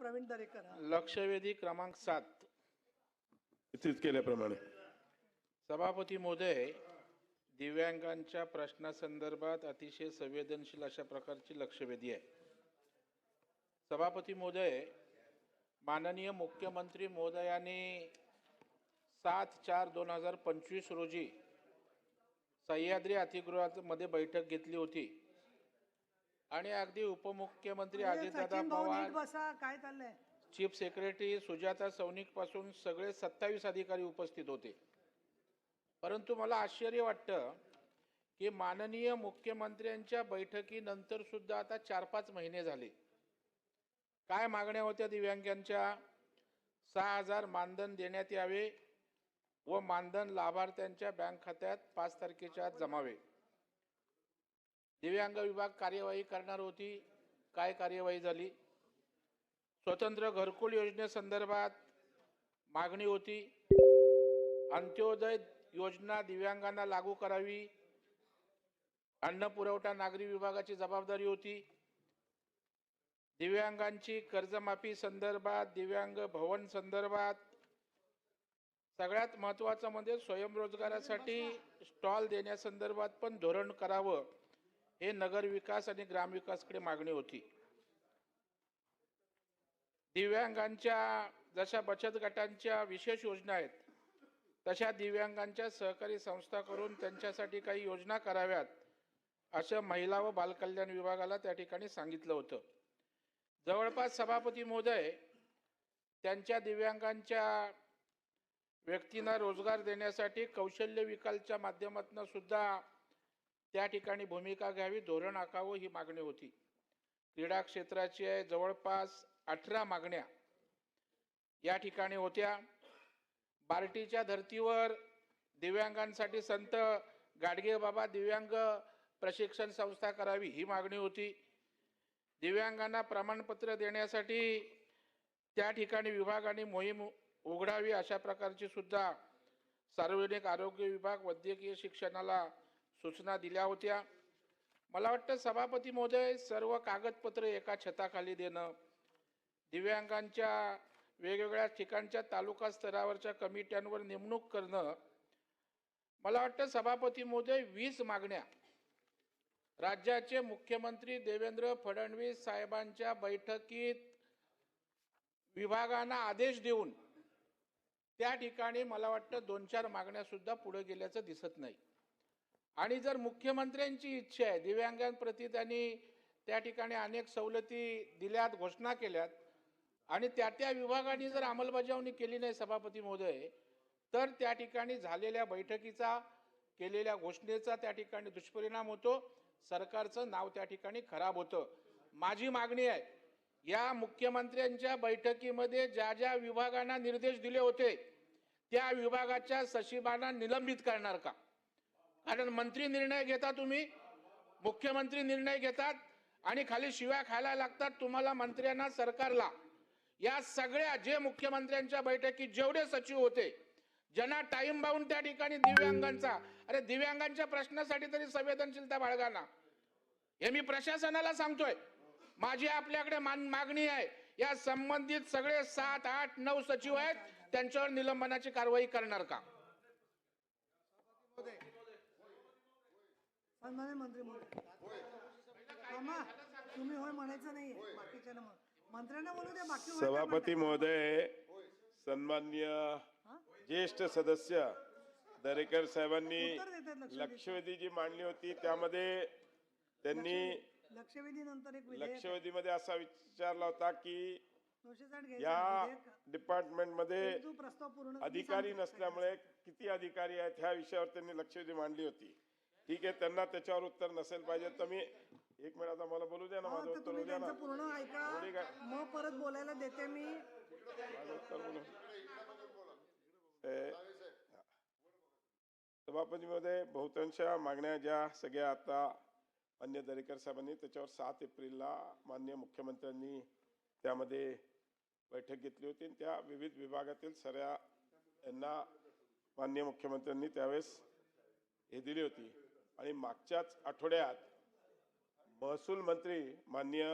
प्रवीण दरेकर हा. लक्षवेधी क्रमांक सात. सूचित केल्याप्रमाणे. सभापती महोदय दिव्यांगांच्या प्रश्नासंदर्भात अतिशय संवेदनशील अशा प्रकारची लक्षवेधी आहे. सभापती महोदय माननीय मुख्यमंत्री महोदयाने सात चार दोन हजार पंचवीस रोजी सह्याद्री अतिगृहामध्ये बैठक घेतली होती. आणि अगदी उपमुख्यमंत्री अजितदादा पवार. बसा काय चाललंय? चीफ सेक्रेटरी सुजाता सौनिकपासून सगळे सत्तावीस अधिकारी उपस्थित होते. परंतु मला आश्चर्य वाटतं की माननीय मुख्यमंत्र्यांच्या बैठकीनंतर सुद्धा आता चार पाच महिने झाले. काय मागण्या होत्या दिव्यांगांच्या? सहा हजार मानधन देण्यात यावे व मानधन लाभार्थ्यांच्या बँक खात्यात पाच तारखेच्या आत जमावे. दिव्यांग विभाग कार्यवाही करणार होती. काय कार्यवाही झाली? स्वतंत्र घरकुल योजनेसंदर्भात मागणी होती. अंत्योदय योजना दिव्यांगांना लागू करावी. अन्न पुरवठा नागरी विभागाची जबाबदारी होती. दिव्यांगांची कर्जमाफी संदर्भात दिव्यांग भवन संदर्भात सगळ्यात महत्त्वाचं म्हणजे स्वयंरोजगारासाठी स्टॉल देण्यासंदर्भात पण धोरण करावं. हे नगरविकास आणि ग्रामविकासकडे मागणी होती. दिव्यांगांच्या जशा बचत गटांच्या विशेष योजना आहेत तशा दिव्यांगांच्या सहकारी संस्था करून त्यांच्यासाठी काही योजना कराव्यात असं महिला व बालकल्याण विभागाला त्या ठिकाणी सांगितलं होतं. जवळपास सभापती महोदय त्यांच्या दिव्यांगांच्या व्यक्तींना रोजगार देण्यासाठी कौशल्य विकासच्या माध्यमातून सुद्धा त्या ठिकाणी भूमिका घ्यावी धोरण आखावं ही मागणी होती. क्रीडा क्षेत्राची आहे जवळपास अठरा मागण्या या ठिकाणी होत्या. बार्टीच्या धर्तीवर दिव्यांगांसाठी संत गाडगे बाबा दिव्यांग प्रशिक्षण संस्था करावी ही मागणी होती. दिव्यांगांना प्रमाणपत्र देण्यासाठी त्या ठिकाणी विभागाने मोहीम उघडावी अशा प्रकारची सुद्धा सार्वजनिक आरोग्य विभाग वैद्यकीय शिक्षणाला सूचना दिल्या होत्या. मला वाटतं सभापती महोदय सर्व कागदपत्र एका छताखाली देणं दिव्यांगांच्या वेगवेगळ्या ठिकाणच्या तालुका स्तरावरच्या कमिट्यांवर नेमणूक करणं मला वाटतं सभापती महोदय वीस मागण्या राज्याचे मुख्यमंत्री देवेंद्र फडणवीस साहेबांच्या बैठकीत विभागांना आदेश देऊन त्या ठिकाणी मला वाटतं दोन चार मागण्यासुद्धा पुढे गेल्याचं दिसत नाही. आणि जर मुख्यमंत्र्यांची इच्छा आहे दिव्यांगांप्रती त्यांनी त्या ठिकाणी अनेक सवलती दिल्यात घोषणा केल्यात आणि त्या त्या विभागाने जर अंमलबजावणी केली नाही सभापती महोदय तर त्या ठिकाणी झालेल्या बैठकीचा केलेल्या घोषणेचा त्या ठिकाणी दुष्परिणाम होतो सरकारचं नाव त्या ठिकाणी खराब होतं. माझी मागणी आहे या मुख्यमंत्र्यांच्या बैठकीमध्ये ज्या ज्या विभागांना निर्देश दिले होते त्या विभागाच्या सचिवांना निलंबित करणार का? कारण मंत्री निर्णय घेता तुम्ही मुख्यमंत्री निर्णय घेतात आणि खाली शिव्या खायला लागतात तुम्हाला मंत्र्यांना सरकारला. या सगळ्या जे मुख्यमंत्र्यांच्या बैठकीत जेवढे सचिव होते ज्यांना टाइम बाउंड त्या ठिकाणी दिव्यांगांचा अरे दिव्यांगांच्या प्रश्नासाठी तरी संवेदनशीलता बाळगाना हे मी प्रशासनाला सांगतोय. माझी आपल्याकडे मान- मागणी आहे या संबंधित सगळे सात आठ नऊ सचिव आहेत त्यांच्यावर निलंबनाची कारवाई करणार का? सन्मान्य मंत्री महोदय मामा तुम्ही होय म्हणायचं नाही बाकीच्या मंत्र्यांना बोलू द्या बाकी सभापती महोदय सन्मान्य ज्येष्ठ सदस्य दरेकर साहेबांनी लक्षवेधी. लक्षवेधी जी मांडली होती त्यामध्ये त्यांनी? लक्षवेधी नंतर एक विधेयक लक्षवेधीमध्ये असा विचारला होता की या विधेयक. डिपार्टमेंटमध्ये तो प्रस्ताव पूर्ण मी अधिकारी. नसल्यामुळे किती अधिकारी आहेत ह्या विषयावर त्यांनी लक्षवेधी मांडली होती ठीक आहे त्यांना त्याच्यावर उत्तर नसेल पाहिजे तर मी एक मिनिट आता मला बोलू द्या ना माझं तर उत्तर तुम्ही होऊ द्या ना. त्यांचं पूर्ण ऐका. काय- मग परत बोलायला देते मी. माझं उत्तर बोलू. ए, सभापती बहुतांश मागण्या ज्या सगळ्या आता मान्य दरेकर साहेबांनी त्याच्यावर सात एप्रिलला मान्य मुख्यमंत्र्यांनी त्यामध्ये बैठक घेतली होती. आणि त्या विविध विभागातील सगळ्या यांना मान्य मुख्यमंत्र्यांनी त्यावेळेस हे दिली होती. आणि मागच्याच आठवड्यात महसूल मंत्री मान्य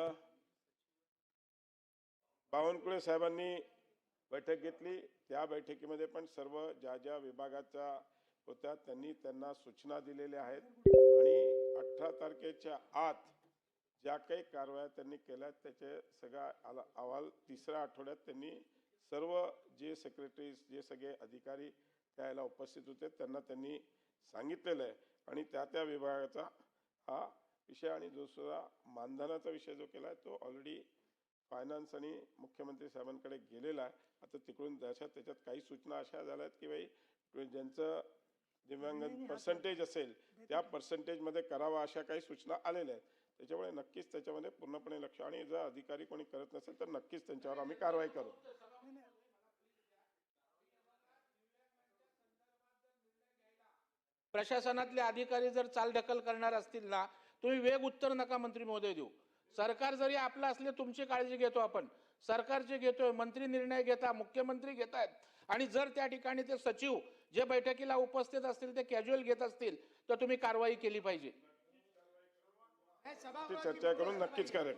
बावनकुळे साहेबांनी बैठक घेतली. त्या बैठकीमध्ये पण सर्व ज्या ज्या विभागाच्या होत्या त्यांनी त्यांना सूचना दिलेल्या आहेत. आणि अठरा तारखेच्या आत ज्या काही कारवाया त्यांनी केल्या त्याचे सगळा आला अहवाल तिसऱ्या आठवड्यात त्यांनी सर्व जे सेक्रेटरीज जे सगळे अधिकारी त्याला उपस्थित होते त्यांना त्यांनी सांगितलेलं आहे. आणि त्या त्या विभागाचा हा विषय आणि दुसरा मानधनाचा विषय जो केला आहे तो ऑलरेडी फायनान्स आणि मुख्यमंत्री साहेबांकडे गेलेला आहे. आता तिकडून त्याच्यात त्याच्यात काही सूचना अशा झाल्या आहेत की बाई ज्यांचं दिव्यांग पर्सेंटेज असेल त्या पर्सेंटेजमध्ये करावा अशा काही सूचना आलेल्या आहेत. त्याच्यामुळे नक्कीच त्याच्यामध्ये पूर्णपणे लक्ष आणि जर अधिकारी कोणी करत नसेल तर नक्कीच त्यांच्यावर आम्ही कारवाई करू. प्रशासनातले अधिकारी जर चालढकल करणार असतील ना तुम्ही वेग उत्तर नका मंत्री महोदय देऊ. सरकार जरी आपलं असले तुमची काळजी घेतो आपण. सरकारची घेतोय मंत्री निर्णय घेता मुख्यमंत्री घेत आहेत आणि जर त्या ठिकाणी ते सचिव जे बैठकीला उपस्थित असतील ते कॅज्युअल घेत असतील तर तुम्ही कारवाई केली पाहिजे. चर्चा करून नक्कीच कार्य